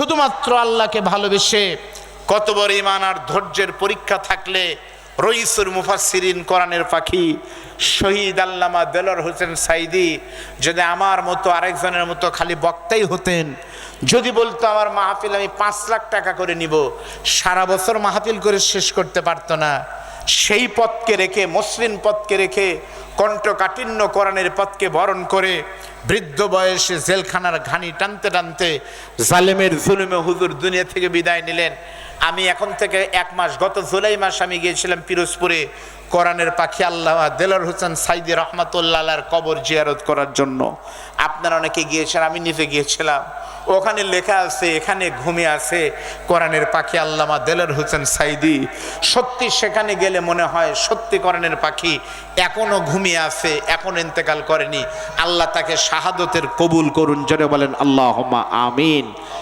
শুধুমাত্র আল্লাহকে ভালোবেসে কত বড় ইমান আর ধৈর্যের পরীক্ষা থাকলে রইসুর মুফাসসিরিন, কোরআনের পাখি, শহীদ আল্লামা দেলর হোসেন সাইদি যদি আমার মতো আরেকজনের মতো খালি বক্তাই হতেন, যদি বলতো আমার মাহফিল আমি পাঁচ লাখ টাকা করে নিব, সারা বছর মাহফিল করে শেষ করতে পারতো না। সেই পথকে রেখে, মসৃণ পথকে রেখে কণ্ঠকাঠিন্য কোরআনের পথকে বরণ করে, বৃদ্ধ বয়সে জেলখানার ঘানি টানতে টানতে জালেমের জুলুমে হুজুর দুনিয়া থেকে বিদায় নিলেন। আমি এখন থেকে এক মাস, গত জুলাই মাস আমি গিয়েছিলাম পিরোজপুরে কোরআনের পাখি আল্লাহ দেলার হোসেন সাইদি রহমাতুল্লাহর কবর জিয়ারত করার জন্য। আপনারা অনেকে গিয়েছেন, আমি নিজে গিয়েছিলাম। ওখানে লেখা আছে, এখানে ঘুমে আছে। কোরআনের পাখি আল্লামা দেলার হোসেন সাইদি। সত্যি সেখানে গেলে মনে হয় সত্যি কোরআনের পাখি এখনও ঘুমিয়ে আছে, এখন ইন্তেকাল করেনি। আল্লাহ তাকে শাহাদতের কবুল করুন, জোরে বলেন আল্লাহ আমিন।